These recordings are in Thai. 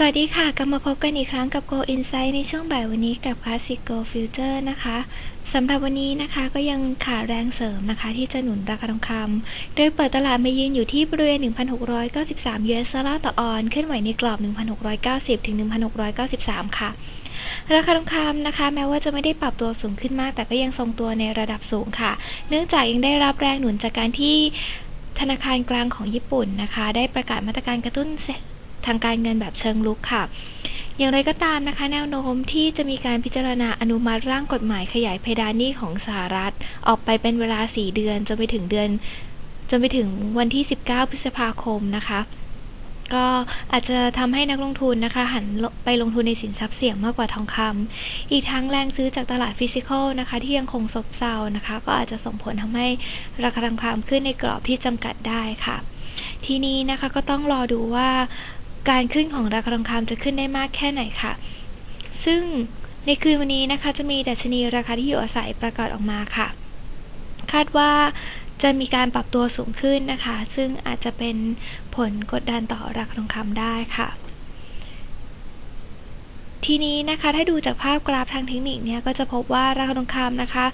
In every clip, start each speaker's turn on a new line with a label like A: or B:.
A: สวัสดีค่ะ กลับมาพบกันอีกครั้งกับ Go Insight ในช่วงบ่ายวันนี้กับ Classic Go Future นะคะสำหรับวันนี้นะคะก็ยังขาดแรงเสริมนะคะ ที่จะหนุนราคาทองคำโดยเปิดตลาดมายืนอยู่ที่บริเวณ 1,693 US ดอลลาร์ต่อออนขึ้นไหวในกรอบ 1,690 ถึง 1,693 ค่ะ ราคาทองคำนะคะ แม้ว่าจะไม่ได้ปรับตัวสูงขึ้นมาก แต่ก็ยังทรงตัวในระดับสูงค่ะ เนื่องจากยังได้รับแรงหนุนจากการที่ธนาคารกลางของญี่ปุ่นนะคะ ได้ประกาศมาตรการกระตุ้น ทางการเงินแบบเชิงลุกค่ะ อย่างไรก็ตามนะคะ แนวโน้มที่จะมีการพิจารณาอนุมัติร่างกฎหมายขยายเพดานหนี้ของสหรัฐ ออกไปเป็นเวลา 4 เดือนจนไปถึงเดือนจนไปถึงวันที่ 19 พฤษภาคมนะคะก็อาจจะทำให้นักลงทุนนะคะหันไปลงทุนในสินทรัพย์เสี่ยงมากกว่าทองคำอีกทั้งแรงซื้อจากตลาดฟิสิกอลนะคะ ที่ยังคงซบเซานะคะ ก็อาจจะส่งผลทำให้ราคาทองคำขึ้นในกรอบที่จำกัดได้ค่ะ ทีนี้นะคะก็ต้องรอดูว่า การขึ้นของราคาทองคำจะขึ้นได้มากแค่ไหนค่ะ ซึ่งในคืนวันนี้นะคะ จะมีดัชนีราคาที่อยู่อาศัยประกาศออกมาค่ะ คาดว่าจะมีการปรับตัวสูงขึ้นนะคะ ซึ่งอาจจะเป็นผลกดดันต่อราคาทองคำได้ค่ะ ทีนี้นะคะถ้าดูจากภาพกราฟทางเทคนิคเนี่ยก็จะพบว่าราคาทองคำนะคะ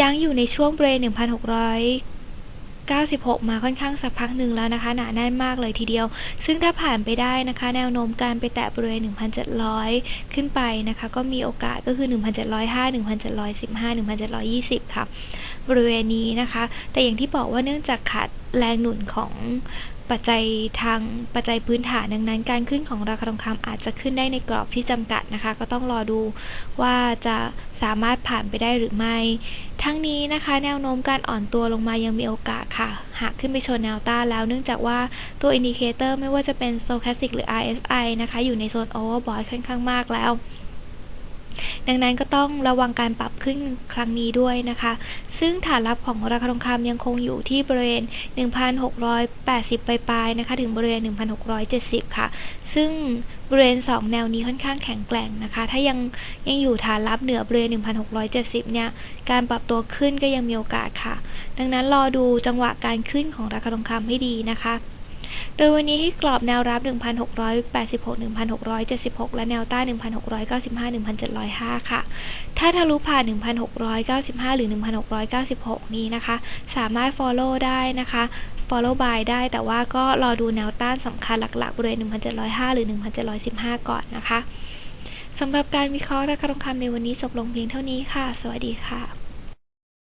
A: ยังอยู่ในช่วงเบรน1,600 96 มาค่อนข้างสักพักหนึ่งแล้วนะคะ หนาแน่นมากเลยทีเดียว ซึ่งถ้าผ่านไปได้นะคะ แนวโน้มการไปแตะบริเวณ 1,700 ขึ้นไปนะคะ ก็มีโอกาสก็คือ 1,705 1,715 1,720 ค่ะ บริเวณนี้นะคะ แต่อย่างที่บอกว่าเนื่องจากขาดแรงหนุนของ ปัจจัยทางปัจจัยพื้นฐานดังนั้น การขึ้นของราคาทองคำอาจจะขึ้นได้ในกรอบที่จำกัดนะคะ ก็ต้องรอดูว่าจะสามารถผ่านไปได้หรือไม่ ทั้งนี้นะคะ แนวโน้มการอ่อนตัวลงมายังมีโอกาสค่ะ หากขึ้นไปชนแนวต้านแล้วเนื่องจากว่าตัวอินดิเคเตอร์ไม่ว่าจะเป็น Stochastic หรือ RSI นะคะ อยู่ในโซน Overbought ค่อนข้างมากแล้ว ดังนั้นก็ต้องระวังการปรับขึ้นครั้งนี้ด้วยนะคะ ซึ่งฐานรับของราคาทองคำยังคงอยู่ที่บริเวณ 1,680 ปลายๆนะคะ ถึงบริเวณ 1,670 ค่ะ ซึ่งบริเวณ 2 แนวนี้ค่อนข้างแข็งแกร่งนะคะ ถ้ายังยังอยู่ฐานรับเหนือบริเวณ 1,670 เนี่ย การปรับตัวขึ้นก็ยังมีโอกาสค่ะ ดังนั้นรอดูจังหวะการขึ้นของราคาทองคำให้ดีนะคะ โดยวันนี้ให้กรอบแนวรับ 1,686 1,676 และแนวต้าน1,695 1,705 ค่ะ ถ้าทะลุผ่าน 1,695 หรือ 1,696 นี้นะคะ สามารถ follow ได้นะคะ follow by ได้แต่ว่าก็รอดูแนวต้านสำคัญหลักๆบริเวณ1,705 หรือ 1,715 ก่อนนะคะสำหรับการวิเคราะห์ราคาทองคำในวันนี้จบลงเพียงเท่านี้ค่ะ สวัสดีค่ะ